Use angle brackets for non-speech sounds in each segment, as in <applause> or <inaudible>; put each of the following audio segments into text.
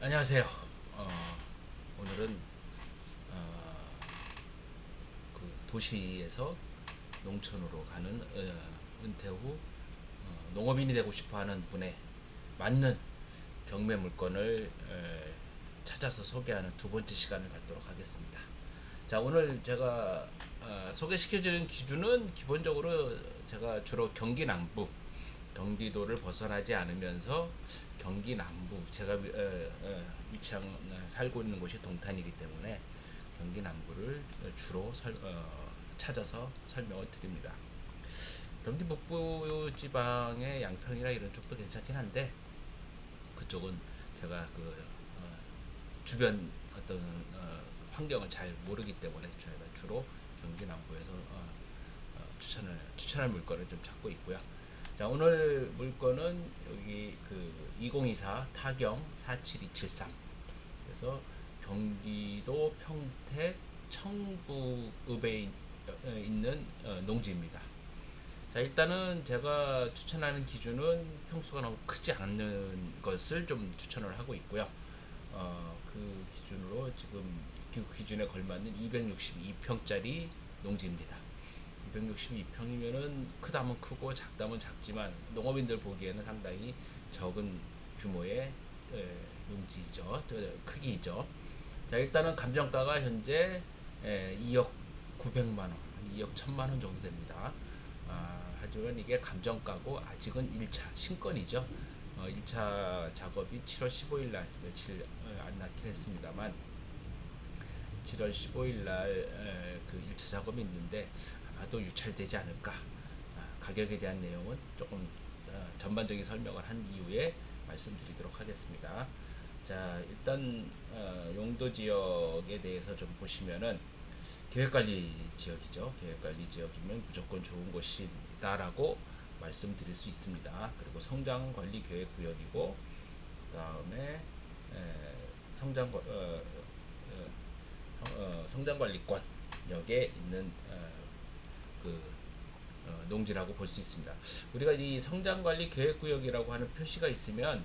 안녕하세요. 어, 오늘은 어, 그 도시에서 농촌으로 가는 어, 은퇴 후 어, 농업인이 되고 싶어하는 분의 맞는 경매 물건을 에, 찾아서 소개하는 두 번째 시간을 갖도록 하겠습니다. 자 오늘 제가 어, 소개시켜드리는 기준은 기본적으로 제가 주로 경기 남부 경기도를 벗어나지 않으면서 경기 남부 제가 위, 어, 어, 위치한 어, 살고 있는 곳이 동탄이기 때문에 경기 남부를 주로 설, 어, 찾아서 설명을 드립니다. 경기 북부 지방의 양평이나 이런 쪽도 괜찮긴 한데 그쪽은 제가 그 어, 주변 어떤 어, 환경을 잘 모르기 때문에 저희가 주로 경기 남부에서 추천을 추천할 물건을 좀 찾고 있고요. 자 오늘 물건은 여기 그 2024 타경 47273 그래서 경기도 평택 청부읍에 있는 어, 농지입니다. 자 일단은 제가 추천하는 기준은 평수가 너무 크지 않는 것을 좀 추천을 하고 있고요. 어, 그 기준으로 지금 그 기준에 걸맞는 262평짜리 농지입니다. 262평이면은 크다면 크고 작다면 작지만 농업인들 보기에는 상당히 적은 규모의 에, 농지죠. 크기죠. 자, 일단은 감정가가 현재 에, 2억 900만 원, 2억 1000만 원 정도 됩니다. 아, 하지만 이게 감정가고 아직은 1차 신건이죠. 어, 1차 작업이 7월 15일 날 며칠 어, 안 났긴 했습니다만 7월 15일 날그 1차 작업이 있는데 아마도 유찰되지 않을까. 아, 가격에 대한 내용은 조금 어, 전반적인 설명을 한 이후에 말씀드리도록 하겠습니다. 자, 일단 어, 용도 지역에 대해서 좀 보시면은 계획관리 지역이죠. 계획관리 지역이면 무조건 좋은 곳이다라고 말씀드릴 수 있습니다. 그리고 성장관리 계획 구역이고 그 다음에 성장 어, 어, 어, 성장관리권 역에 있는 어, 그 어, 농지라고 볼 수 있습니다. 우리가 이 성장관리 계획구역이라고 하는 표시가 있으면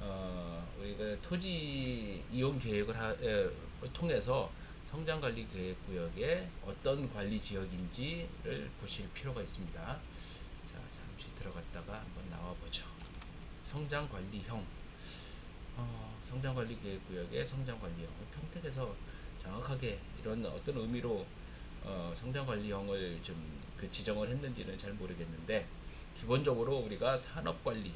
어, 우리가 토지 이용 계획을 하, 에, 통해서 성장관리 계획구역에 어떤 관리 지역인지를 보실 필요가 있습니다. 자, 잠시 들어갔다가 한번 나와보죠. 성장관리형 어, 성장관리 계획구역의 성장관리형 평택에서 정확하게 이런 어떤 의미로 어, 성장관리형을 좀 그 지정을 했는지는 잘 모르겠는데 기본적으로 우리가 산업관리,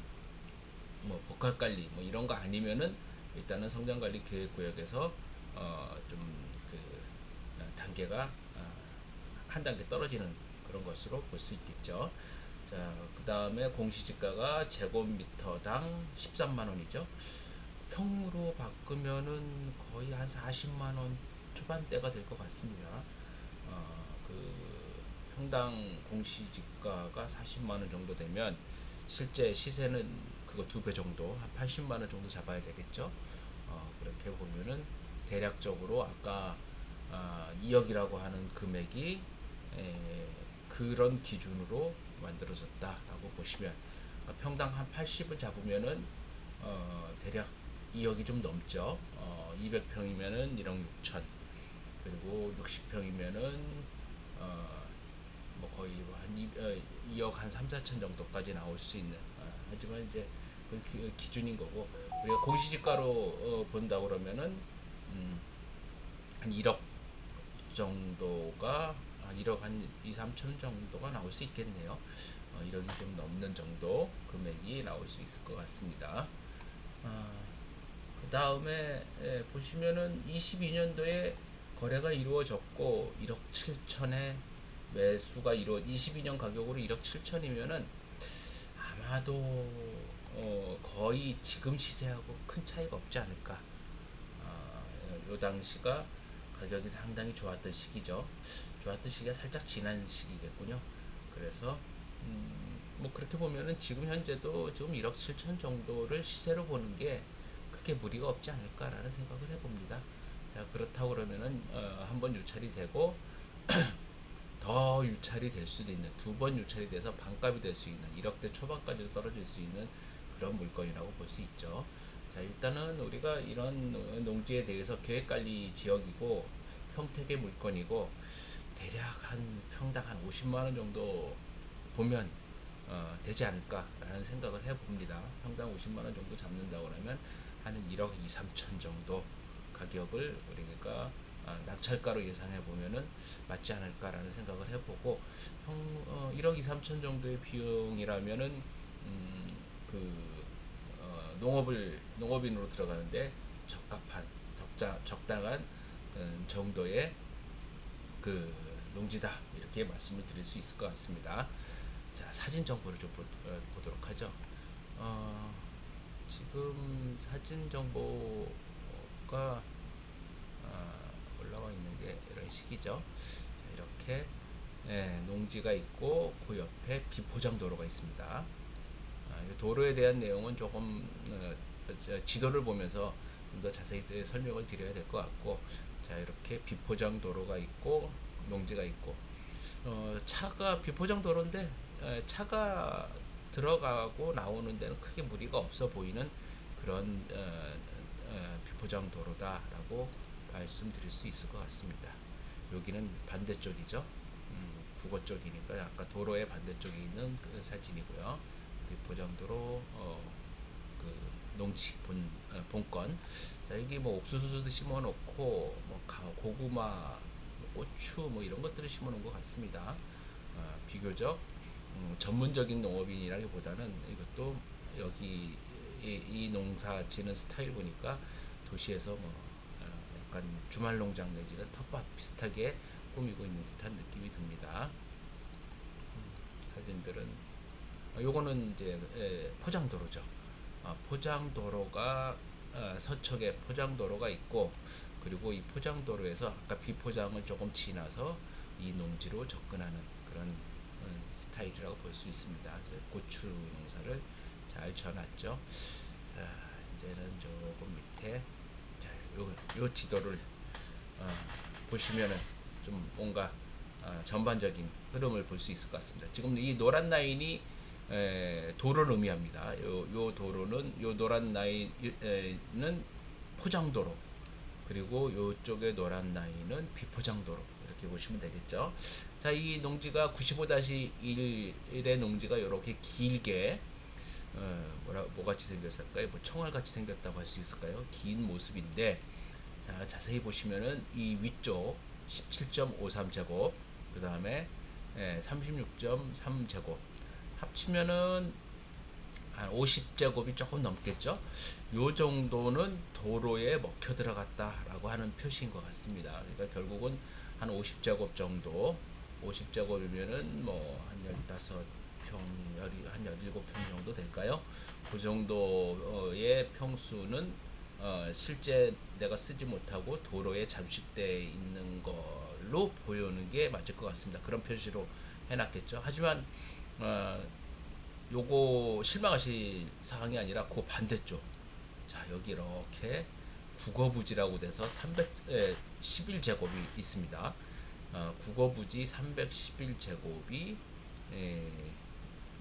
뭐 복합관리 뭐 이런 거 아니면은 일단은 성장관리 계획구역에서 어, 좀그 단계가 어, 한 단계 떨어지는 그런 것으로 볼 수 있겠죠. 자, 그 다음에 공시지가가 제곱미터당 13만 원이죠. 평으로 바꾸면은 거의 한 40만 원 초반대가 될 것 같습니다. 어, 그 평당 공시지가가 40만 원 정도 되면 실제 시세는 그거 두 배 정도 한 80만 원 정도 잡아야 되겠죠. 어, 그렇게 보면은 대략적으로 아까 아, 2억이라고 하는 금액이 에, 그런 기준으로 만들어졌다라고 보시면 그러니까 평당 한 80을 잡으면은 어, 대략 2억이 좀 넘죠. 어, 200평이면은 1억 6천. 그리고 60평이면은 어, 뭐 거의 한 2, 어, 2억 한 3, 4천 정도까지 나올 수 있는. 어, 하지만 이제 그 기, 준인 거고 우리가 공시지가로 어, 본다 그러면은 음, 한 1억 정도가 아, 1억 한 2, 3천 정도가 나올 수 있겠네요. 어, 1억이 좀 넘는 정도 금액이 나올 수 있을 것 같습니다. 아, 그 다음에 예, 보시면은 22년도에 거래가 이루어졌고 1억 7천에 매수가 이루어 22년 가격으로 1억 7천이면은 아마도 어, 거의 지금 시세하고 큰 차이가 없지 않을까. 아, 요 당시가 가격이 상당히 좋았던 시기죠. 좋았던 시기가 살짝 지난 시기겠군요. 그래서 음, 뭐 그렇게 보면은 지금 현재도 지금 1억 7천 정도를 시세로 보는 게 크게 무리가 없지 않을까라는 생각을 해봅니다. 자 그렇다고 그러면은 어, 한번 유찰이 되고 <clears throat> 더 유찰이 될 수도 있는 두 번 유찰이 돼서 반값이 될 수 있는 1억대 초반까지 떨어질 수 있는 그런 물건이라고 볼 수 있죠. 자, 일단은 우리가 이런 농지에 대해서 계획관리 지역이고 평택의 물건이고 대략 한 평당 한 50만 원 정도 보면 어, 되지 않을까라는 생각을 해봅니다. 평당 50만 원 정도 잡는다고 하면 한 1억 2, 3천 정도 가격을 우리가 아, 낙찰가로 예상해 보면은 맞지 않을까라는 생각을 해보고 형, 어, 1억 2, 3천 정도의 비용이라면은 음, 그 어, 농업을 농업인으로 들어가는데 적합한 적자, 적당한 음, 정도의 그 농지다 이렇게 말씀을 드릴 수 있을 것 같습니다. 자 사진 정보를 좀 보, 어, 도록 하죠. 어, 지금 사진 정보 가 어, 올라와 있는 게 이런 식이죠. 자, 이렇게 예, 농지가 있고 그 옆에 비포장 도로가 있습니다. 아, 도로에 대한 내용은 조금 어, 지도를 보면서 좀 더 자세히 설명을 드려야 될 것 같고 자 이렇게 비포장 도로가 있고 농지가 있고 어, 차가 비포장 도로인데 에, 차가 들어가고 나오는 데는 크게 무리가 없어 보이는 그런 어, 어, 비포장 도로다라고 말씀드릴 수 있을 것 같습니다. 여기는 반대쪽이죠. 음, 국어 쪽이니까 아까 도로의 반대쪽에 있는 그 사진이고요. 비포장도로 어, 그 농지 본 어, 본건. 자 여기 뭐 옥수수도 심어놓고 뭐 고구마, 뭐 고추 뭐 이런 것들을 심어놓은 것 같습니다. 어, 비교적 음, 전문적인 농업인이라기보다는 이것도 여기 이, 이 농사 지는 스타일 보니까 도시에서 뭐 어, 약간 주말 농장 내지는 텃밭 비슷하게 꾸미고 있는 듯한 느낌이 듭니다. 음, 사진들은 어, 요거는 이제 에, 포장도로죠. 어, 포장도로가 어, 서쪽에 포장도로가 있고 그리고 이 포장도로에서 아까 비포장을 조금 지나서 이 농지로 접근하는 그런 어, 스타일이라고 볼 수 있습니다. 고추 농사를 잘 쳐놨죠. 자, 이제는 조금 밑에 자, 요, 요 지도를 어, 보시면은 좀 뭔가 어, 전반적인 흐름을 볼 수 있을 것 같습니다. 지금 이 노란 라인이 에, 도로를 의미합니다. 요, 요 도로는 요 노란 라인은 포장도로 그리고 요쪽에 노란 라인은 비포장도로 이렇게 보시면 되겠죠. 자, 이 농지가 95-1의 농지가 이렇게 길게 어, 뭐라 뭐 같이 생겼을까요? 뭐 청알 같이 생겼다고 할 수 있을까요? 긴 모습인데 자, 자세히 보시면은 이 위쪽 17.53제곱 그 다음에 예, 36.3제곱 합치면은 한 50제곱이 조금 넘겠죠. 요 정도는 도로에 먹혀 들어갔다 라고 하는 표시인 것 같습니다. 그러니까 결국은 한 50제곱 정도, 50제곱이면은 뭐 한 15 평, 한 17평 정도 될까요? 그 정도의 평수는 어, 실제 내가 쓰지 못하고 도로에 잠식되어 있는 걸로 보이는 게 맞을 것 같습니다. 그런 표시로 해놨겠죠. 하지만 어, 요거 실망하실 사항이 아니라 그 반대쪽. 자, 여기 이렇게 국어부지라고 돼서 311제곱이 있습니다. 어, 국어부지 311제곱이 에,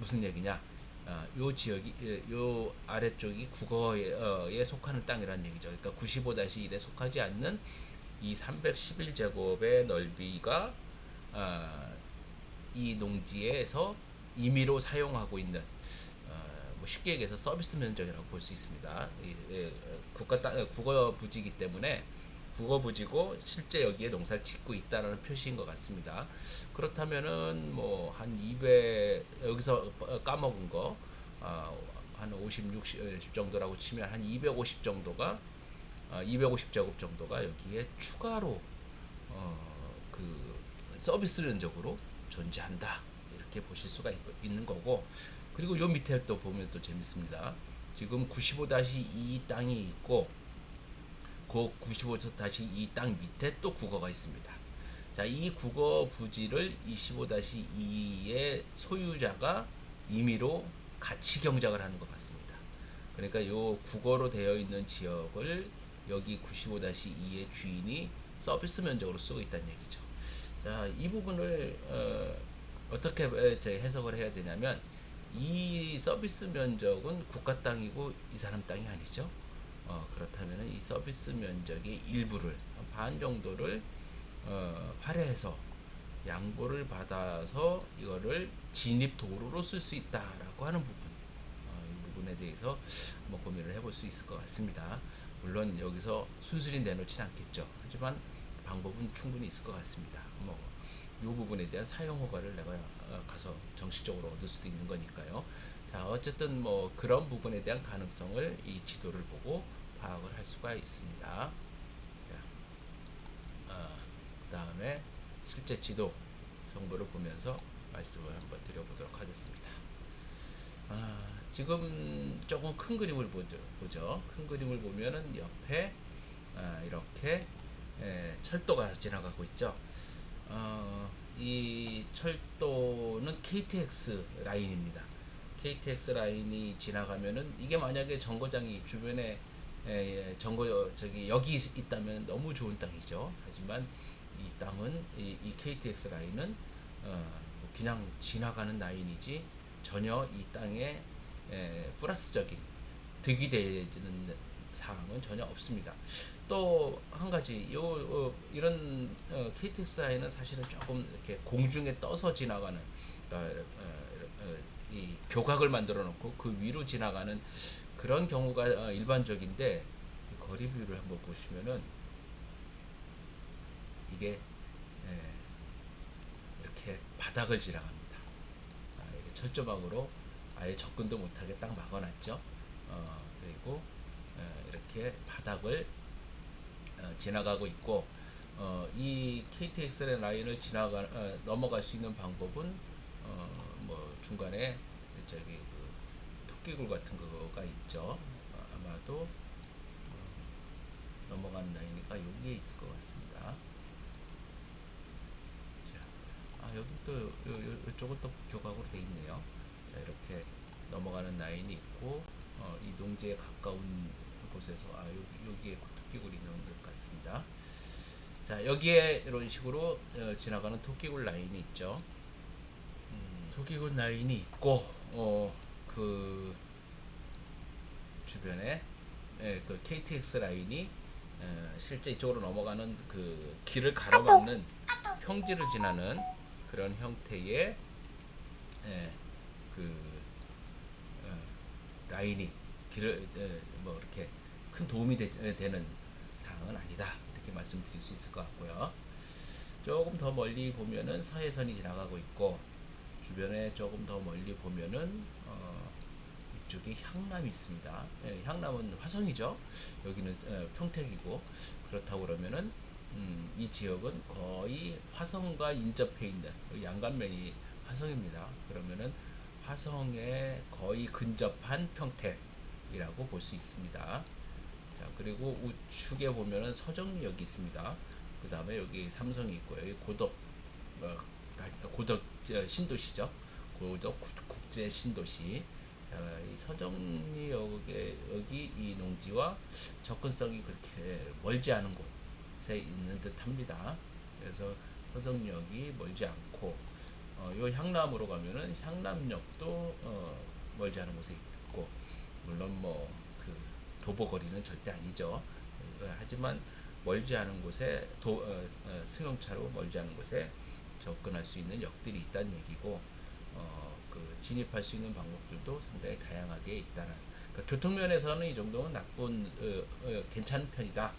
무슨 얘기냐? 어, 요 지역이 요 아래쪽이 국어에 어, 속하는 땅이라는 얘기죠. 그러니까 95-1에 속하지 않는 이 311제곱의 넓이가 어, 이 농지에서 임의로 사용하고 있는 어, 뭐 쉽게 얘기해서 서비스 면적이라고 볼 수 있습니다. 이, 예, 국가 땅, 어, 국어 부지이기 때문에 국어 부지고 실제 여기에 농사를 짓고 있다는 표시인 것 같습니다. 그렇다면은 뭐 한 200 여기서 까먹은 거 어, 한 50, 60 정도라고 치면 한 250 정도가 어, 250제곱 정도가 여기에 추가로 어, 그 서비스 면적으로 존재한다. 이렇게 보실 수가 있, 는 거고 그리고 요 밑에 또 보면 또 재밌습니다. 지금 95-2 땅이 있고 그 95-2땅 밑에 또 국어가 있습니다. 자, 이 국어 부지를 25-2의 소유자가 임의로 같이 경작을 하는 것 같습니다. 그러니까 요 국어로 되어 있는 지역을 여기 95-2의 주인이 서비스 면적으로 쓰고 있다는 얘기죠. 자, 이 부분을 어, 어떻게 해석을 해야 되냐면 이 서비스 면적은 국가 땅이고 이 사람 땅이 아니죠. 어, 그렇다면 이 서비스 면적의 일부를 한반 정도를 어, 할애해서 양보를 받아서 이거를 진입 도로로 쓸 수 있다라고 하는 부분 어, 이 부분에 대해서 뭐 고민을 해볼 수 있을 것 같습니다. 물론 여기서 순순히 내놓지는 않겠죠. 하지만 방법은 충분히 있을 것 같습니다. 뭐, 이 부분에 대한 사용 허가를 내가 어, 가서 정식적으로 얻을 수도 있는 거니까요. 자, 어쨌든 뭐 그런 부분에 대한 가능성을 이 지도를 보고 파악을 할 수가 있습니다. 자, 어, 그 다음에 실제 지도 정보를 보면서 말씀을 한번 드려보도록 하겠습니다. 아, 지금 조금 큰 그림을 보죠. 보죠. 큰 그림을 보면은 옆에 아, 이렇게 에, 철도가 지나가고 있죠. 어, 이 철도는 KTX 라인입니다. KTX 라인이 지나가면은 이게 만약에 정거장이 주변에 에, 정거 저기 여기 있- 있다면 너무 좋은 땅이죠. 하지만 이 땅은 이, 이 KTX 라인은 어, 그냥 지나가는 라인이지 전혀 이 땅에 에, 플러스적인 득이 되지는 사항은 전혀 없습니다. 또 한 가지 요 어, 이런 어, KTX 라인은 사실은 조금 이렇게 공중에 떠서 지나가는 어, 어, 어, 이 교각을 만들어 놓고 그 위로 지나가는 그런 경우가 어, 일반적인데 이 거리 비율을 한번 보시면은 이게 예, 이렇게 바닥을 지나갑니다. 아, 이렇게 철조망으로 아예 접근도 못하게 딱 막아놨죠. 어, 그리고 어, 이렇게 바닥을 어, 지나가고 있고 어, 이 KTX 라인을 지나가 어, 넘어갈 수 있는 방법은 어, 뭐 중간에 저기 그 토끼굴 같은 거가 있죠. 어, 아마도 어, 넘어가는 라인이니까 여기에 있을 것 같습니다. 자, 아 여기 또 요, 요, 요쪽은 또 교각으로 돼 있네요. 자 이렇게 넘어가는 라인이 있고 어, 이 농지에 가까운 곳에서 아 여기 여기에 토끼굴이 있는 것 같습니다. 자 여기에 이런 식으로 어, 지나가는 토끼굴 라인이 있죠. 음, 토끼굴 라인이 있고 어 그 주변에 예, 그 KTX 라인이 어, 실제 이쪽으로 넘어가는 그 길을 가로막는 평지를 지나는 그런 형태의 예, 그 어, 라인이 길을 예, 뭐 이렇게 큰 도움이 되, 는 사항은 아니다 이렇게 말씀드릴 수 있을 것 같고요. 조금 더 멀리 보면은 서해선이 지나가고 있고 주변에 조금 더 멀리 보면은 어, 이쪽에 향남이 있습니다. 예, 향남은 화성이죠. 여기는 예, 평택이고 그렇다고 그러면은 음, 이 지역은 거의 화성과 인접해 있는 그 양간면이 화성입니다. 그러면은 화성에 거의 근접한 평택이라고 볼 수 있습니다. 자 그리고 우측에 보면은 서정역이 있습니다. 그 다음에 여기 삼성이 있고 여기 고덕 어, 아, 고덕 저, 신도시죠. 고덕 국- 국제 신도시. 자, 이 서정리역에 여기 이 농지와 접근성이 그렇게 멀지 않은 곳에 있는 듯 합니다. 그래서 서정역이 멀지 않고 어, 요 향남으로 가면은 향남역도 어, 멀지 않은 곳에 있고 물론 뭐 그 도보거리는 절대 아니죠. 어, 하지만 멀지 않은 곳에 도, 어, 어, 승용차로 멀지 않은 곳에 접근할 수 있는 역들이 있다는 얘기고 어, 그 진입할 수 있는 방법들도 상당히 다양하게 있다는 그러니까 교통면에서는 이 정도는 나쁜 어, 어, 괜찮은 편이다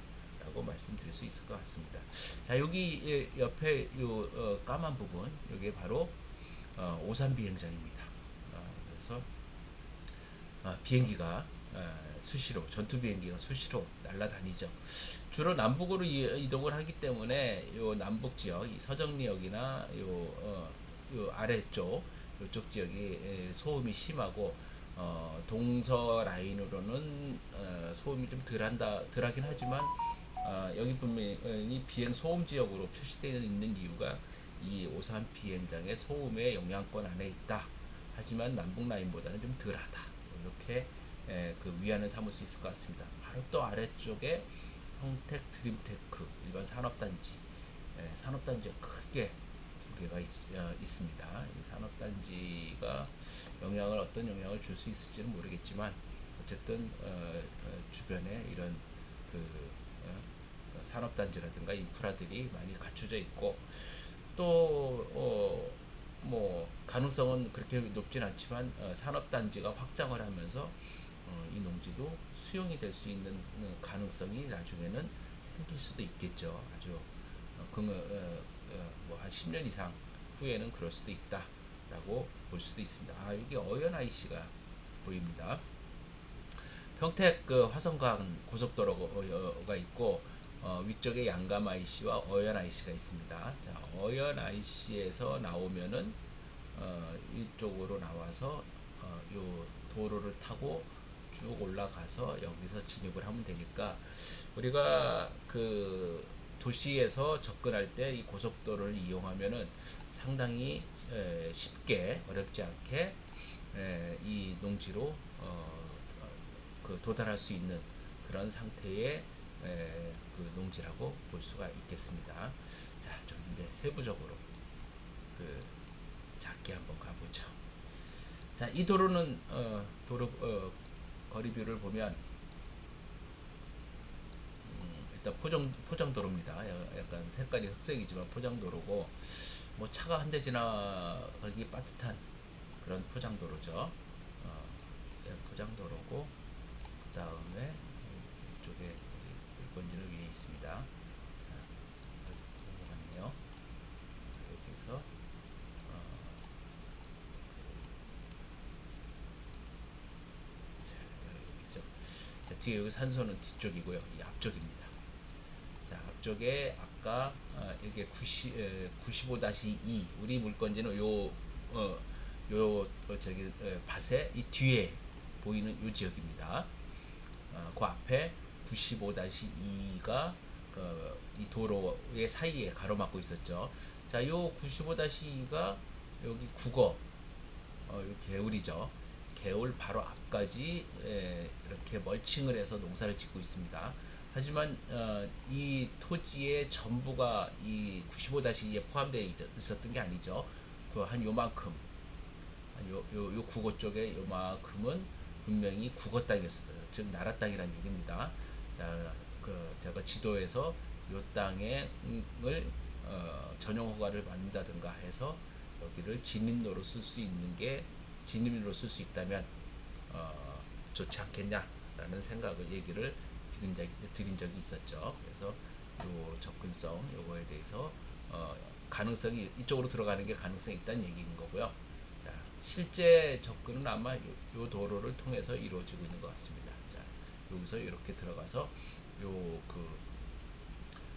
라고 말씀드릴 수 있을 것 같습니다. 자 여기 예, 옆에 요 어, 까만 부분 이게 바로 어, 오산 비행장입니다. 어, 그래서 아, 비행기가 아, 수시로 전투 비행기가 수시로 날아다니죠. 주로 남북으로 이- 이동을 하기 때문에 요 남북 지역, 이 서정리역이나 요, 어, 요 아래쪽 요쪽 지역이 에, 소음이 심하고 어, 동서 라인으로는 어, 소음이 좀 덜한다, 덜하긴 하지만 어, 여기 분명히 비행 소음 지역으로 표시되어 있는 이유가 이 오산 비행장의 소음의 영향권 안에 있다. 하지만 남북 라인보다는 좀 덜하다. 이렇게 에, 그 위안을 삼을 수 있을 것 같습니다. 바로 또 아래쪽에 평택 드림테크 일반 산업단지 에, 산업단지가 크게 두 개가 있, 어, 있습니다. 이 산업단지가 영향을 어떤 영향을 줄 수 있을지는 모르겠지만 어쨌든 어, 어, 주변에 이런 그 어, 어, 산업단지라든가 인프라들이 많이 갖춰져 있고 또 어, 뭐 가능성은 그렇게 높진 않지만 어, 산업단지가 확장을 하면서 어, 이 농지도 수용이 될 수 있는 어, 가능성이 나중에는 생길 수도 있겠죠. 아주 어, 그, 어, 어, 뭐한 10년 이상 후에는 그럴 수도 있다라고 볼 수도 있습니다. 아 여기 어연 IC가 보입니다. 평택 그 화성강 고속도로가 있고 어, 위쪽에 양감 IC와 어연 IC가 있습니다. 자, 어연 IC에서 나오면은 어, 이쪽으로 나와서 어, 요 도로를 타고 쭉 올라가서 여기서 진입을 하면 되니까 우리가 그 도시에서 접근할 때 이 고속도로를 이용하면은 상당히 에, 쉽게 어렵지 않게 에, 이 농지로 어, 그 도달할 수 있는 그런 상태의 에, 그 농지라고 볼 수가 있겠습니다. 자, 좀 이제 세부적으로 그 작게 한번 가보죠. 자, 이 도로는 어, 도로 어, 거리뷰를 보면 음, 일단 포장 포장 도로입니다. 약간 색깔이 흑색이지만 포장 도로고 뭐 차가 한 대 지나가기 빠듯한 그런 포장 도로죠. 어, 예, 포장 도로고 그 다음에 이쪽에 물건지는 위에 있습니다. 자, 넘어갔네요. 여기서 어, 자, 여기죠. 자, 뒤에 여기 산소는 뒤쪽이고요. 이 앞쪽입니다. 자, 앞쪽에 아까 어, 이게 90, 95-2 우리 물건지는 요 어, 요 어, 저기 에, 밭의 이 뒤에 보이는 요 지역입니다. 어, 그 앞에 95-2가 그, 이 도로의 사이에 가로막고 있었죠. 자, 요 95-2가 여기 국어 어, 요 개울이죠. 개울 바로 앞까지 에, 이렇게 멀칭을 해서 농사를 짓고 있습니다. 하지만 어, 이 토지의 전부가 이 95-2에 포함되어 있었던 게 아니죠. 그 한 요만큼 요, 요, 요 국어 쪽에 요만큼은 분명히 국어 땅이었어요. 즉 나라 땅이라는 얘기입니다. 자, 그 제가 지도에서 요 땅에 을 어, 전용 허가를 받는다든가 해서 여기를 진입로로 쓸 수 있는 게 진입로로 쓸 수 있다면 어, 좋지 않겠냐라는 생각을 얘기를 드린, 적, 드린 적이 있었죠. 그래서 요 접근성 요거에 대해서 어, 가능성이 이쪽으로 들어가는 게 가능성이 있다는 얘기인 거고요. 자, 실제 접근은 아마 요, 요 도로를 통해서 이루어지고 있는 것 같습니다. 자, 여기서 이렇게 들어가서 요그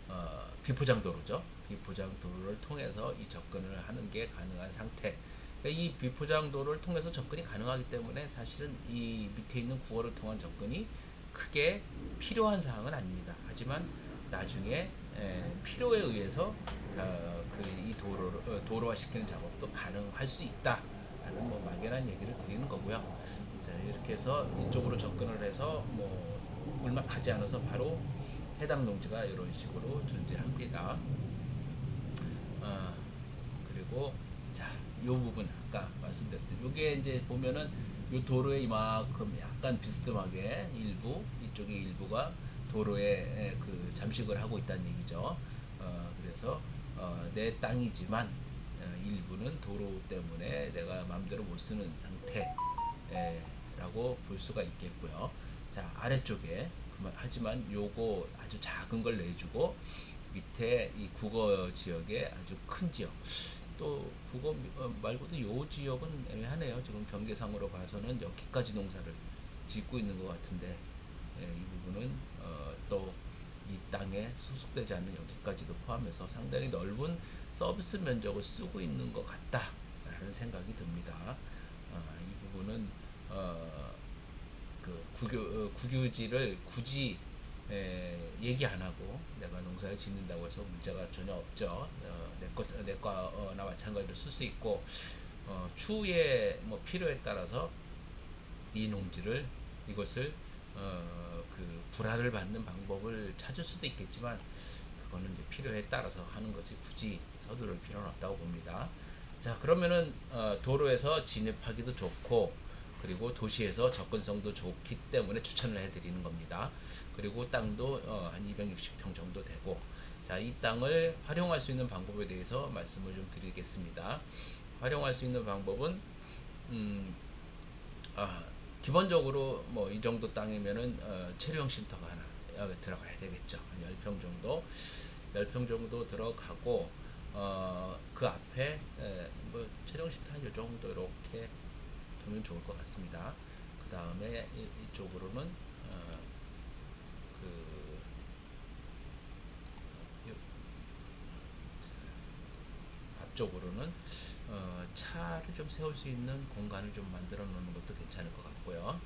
어, 비포장 도로죠. 비포장 도로를 통해서 이 접근을 하는 게 가능한 상태. 그러니까 이 비포장 도로를 통해서 접근이 가능하기 때문에 사실은 이 밑에 있는 구호를 통한 접근이 크게 필요한 사항은 아닙니다. 하지만 나중에 에, 필요에 의해서 어, 그이 도로를 어, 도로화 시키는 작업도 가능할 수 있다 라는 뭐 막연한 얘기를 드리는 거고요. 자, 이렇게 해서 이쪽으로 접근을 해서 뭐 얼마 가지 않아서 바로 해당 농지가 이런 식으로 존재합니다. 어, 그리고 자, 이 부분 아까 말씀드렸던 요게 이제 보면은 요 도로에 이만큼 약간 비스듬하게 일부 이쪽에 일부가 도로에 그 잠식을 하고 있다는 얘기죠. 어, 그래서 어, 내 땅이지만 어, 일부는 도로 때문에 내가 마음대로 못 쓰는 상태 라고 볼 수가 있겠고요. 자 아래쪽에 하지만 요거 아주 작은 걸 내주고 밑에 이 국어 지역에 아주 큰 지역 또 국어 어, 말고도 요 지역은 애매하네요. 지금 경계상으로 봐서는 여기까지 농사를 짓고 있는 것 같은데 예, 이 부분은 어, 또 이 땅에 소속되지 않는 여기까지도 포함해서 상당히 넓은 서비스 면적을 쓰고 있는 것 같다라는 생각이 듭니다. 어, 이 부분은 어, 그 국유, 어, 국유지를 굳이 에, 얘기 안 하고 내가 농사를 짓는다고 해서 문제가 전혀 없죠. 어, 내거 내거나 마찬가지로 쓸 수 있고 어, 추후에 뭐 필요에 따라서 이 농지를 이것을 어, 그 불화를 받는 방법을 찾을 수도 있겠지만 그거는 이제 필요에 따라서 하는 거지 굳이 서두를 필요는 없다고 봅니다. 자 그러면은 어, 도로에서 진입하기도 좋고 그리고 도시에서 접근성도 좋기 때문에 추천을 해드리는 겁니다. 그리고 땅도 어, 한 260평 정도 되고 자, 이 땅을 활용할 수 있는 방법에 대해서 말씀을 좀 드리겠습니다. 활용할 수 있는 방법은 음, 아, 기본적으로 뭐 이 정도 땅이면은 어, 체류형 쉼터가 하나 어, 들어가야 되겠죠. 한 10평 정도 10평 정도 들어가고 어, 그 앞에 에, 뭐 체류형 쉼터 한 요 정도 이렇게 두면 좋을 것 같습니다. 그 다음에 이쪽으로는 어, 그 어, 요- 앞쪽으로는 어, 차를 좀 세울 수 있는 공간을 좀 만들어 놓는 것도 괜찮을 것 같고요.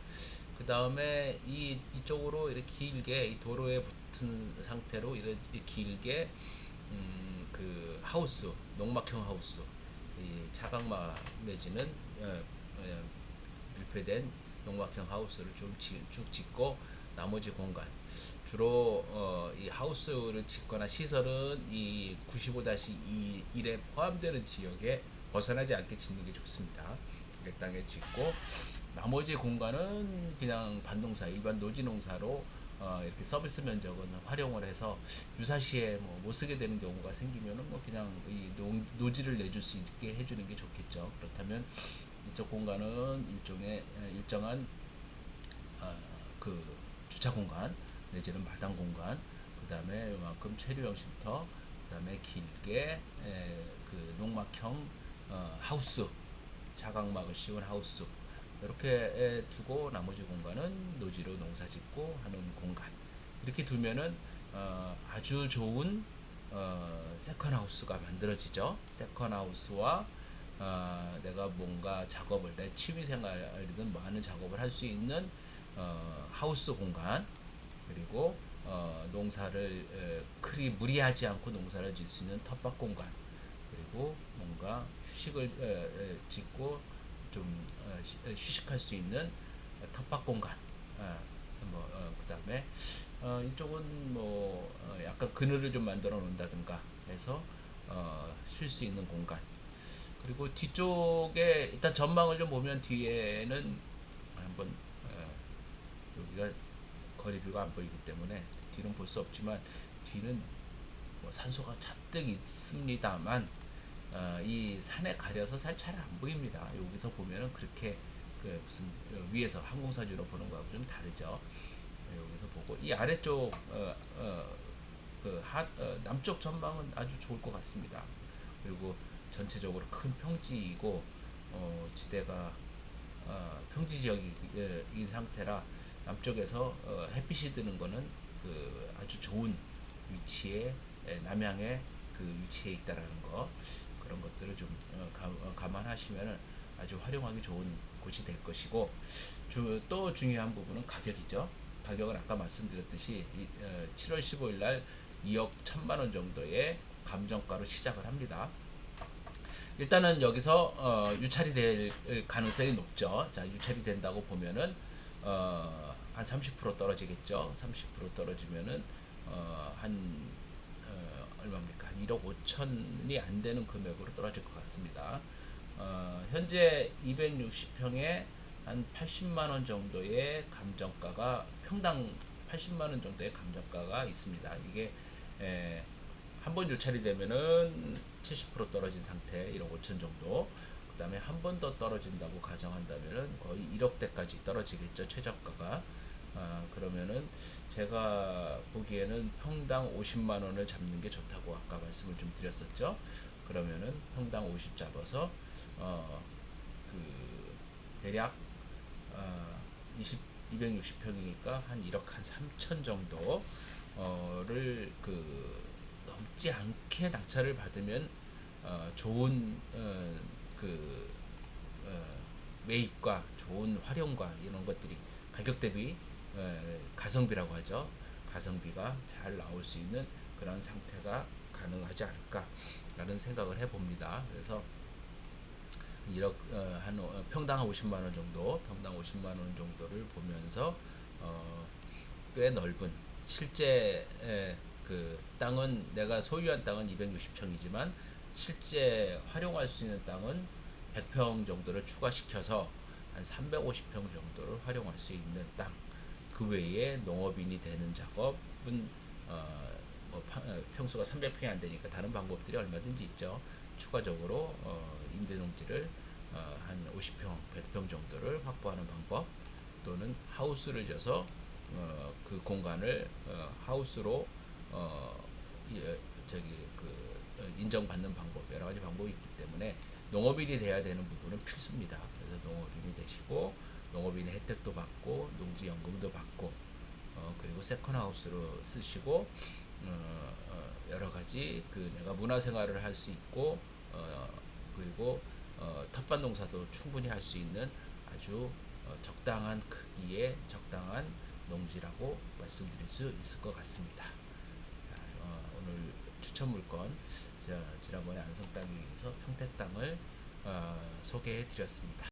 그 다음에 이 이쪽으로 이렇게 길게 이 도로에 붙은 상태로 이렇게 길게 음, 그 하우스 농막형 하우스 이 차각마 내지는 어, 어, 밀폐된 농막형 하우스를 좀 쭉 짓고 나머지 공간 주로 어, 이 하우스를 짓거나 시설은 이 95-2일에 포함되는 지역에 벗어나지 않게 짓는 게 좋습니다. 이 땅에 짓고 나머지 공간은 그냥 반농사 일반 노지농사로 어, 이렇게 서비스 면적은 활용을 해서 유사시에 뭐 못 쓰게 되는 경우가 생기면은 뭐 그냥 이 농, 노지를 내줄 수 있게 해주는 게 좋겠죠. 그렇다면 이쪽 공간은 일종의 에, 일정한 어, 그 주차 공간 내지는 마당 공간 그 다음에 이만큼 체류형 쉼터 그 다음에 길게 에, 그 농막형 어, 하우스 자각막을 씌운 하우스 이렇게 에, 두고 나머지 공간은 노지로 농사 짓고 하는 공간 이렇게 두면은 어, 아주 좋은 어, 세컨 하우스가 만들어지죠. 세컨 하우스와 어, 내가 뭔가 작업을 내 취미 생활이든 뭐 하는 작업을 할 수 있는 어, 하우스 공간 그리고 어, 농사를 에, 그리 무리하지 않고 농사를 짓수 있는 텃밭 공간 그리고 뭔가 휴식을 에, 에, 짓고 좀 어, 휴식할 수 있는 텃밭 공간 어, 뭐, 어, 그 다음에 어, 이쪽은 뭐 어, 약간 그늘을 좀 만들어 놓는다든가 해서 어, 쉴수 있는 공간 그리고 뒤쪽에 일단 전망을 좀 보면 뒤에는 한번 어, 여기가 거리뷰가 안 보이기 때문에 뒤는 볼 수 없지만 뒤는 뭐 산소가 잔뜩 있습니다만 어, 이 산에 가려서 살 잘 안 보입니다. 여기서 보면은 그렇게 그 무슨 어, 위에서 항공사진으로 보는 거하고 좀 다르죠. 네, 여기서 보고 이 아래쪽 어, 어, 그 하, 어, 남쪽 전망은 아주 좋을 것 같습니다. 그리고 전체적으로 큰 평지이고 어, 지대가 어, 평지 지역인 이 상태라 남쪽에서 어, 햇빛이 드는 거는 그 아주 좋은 위치에 에, 남향에 그 위치에 있다라는 거 그런 것들을 좀 어, 감, 어, 감안하시면 아주 활용하기 좋은 곳이 될 것이고 주, 또 중요한 부분은 가격이죠. 가격은 아까 말씀드렸듯이 이, 어, 7월 15일 날 2억 1천만 원 정도의 감정가로 시작을 합니다. 일단은 여기서 어, 유찰이 될 가능성이 높죠. 자, 유찰이 된다고 보면은 어, 한 30% 떨어지겠죠. 30% 떨어지면은 어, 한 어, 얼마입니까? 한 1억 5천이 안 되는 금액으로 떨어질 것 같습니다. 어, 현재 260평에 한 80만 원 정도의 감정가가 평당 80만 원 정도의 감정가가 있습니다. 이게 에, 한 번 유찰이 되면은 70% 떨어진 상태 1억 5천 정도. 그 다음에 한 번 더 떨어진다고 가정한다면은 거의 1억대까지 떨어지겠죠 최저가가. 아, 그러면은 제가 보기에는 평당 50만 원을 잡는 게 좋다고 아까 말씀을 좀 드렸었죠. 그러면은 평당 50 잡아서 어, 그 대략 어, 20, 260평이니까 한 1억 한 3천 정도를 그 넘지 않게 낙찰을 받으면 어, 좋은 어, 그 어, 매입과 좋은 활용과 이런 것들이 가격 대비 어, 가성비라고 하죠. 가성비가 잘 나올 수 있는 그런 상태가 가능하지 않을까라는 생각을 해봅니다. 그래서 1억 어, 한 어, 평당 한 50만 원 정도, 평당 50만 원 정도를 보면서 어, 꽤 넓은 실제 에, 그 땅은 내가 소유한 땅은 260평이지만 실제 활용할 수 있는 땅은 100평 정도를 추가시켜서 한 350평 정도를 활용할 수 있는 땅. 그 외에 농업인이 되는 작업은 어, 뭐 파- 어, 평수가 300평이 안 되니까 다른 방법들이 얼마든지 있죠. 추가적으로 어, 임대농지를 어, 한 50평, 100평 정도를 확보하는 방법 또는 하우스를 져서 어, 그 공간을 어, 하우스로 어, 이, 어, 저기 그 어, 인정받는 방법 여러 가지 방법이 있기 때문에 농업인이 돼야 되는 부분은 필수입니다. 그래서 농업인이 되시고 농업인의 혜택도 받고 농지연금도 받고 어, 그리고 세컨하우스로 쓰시고 어, 어, 여러 가지 그 내가 문화생활을 할 수 있고 어, 그리고 어, 텃밭 농사도 충분히 할 수 있는 아주 어, 적당한 크기의 적당한 농지라고 말씀드릴 수 있을 것 같습니다. 오늘 추천 물건 자, 지난번에 안성 땅에 의해서 평택 땅을 어, 소개해 드렸습니다.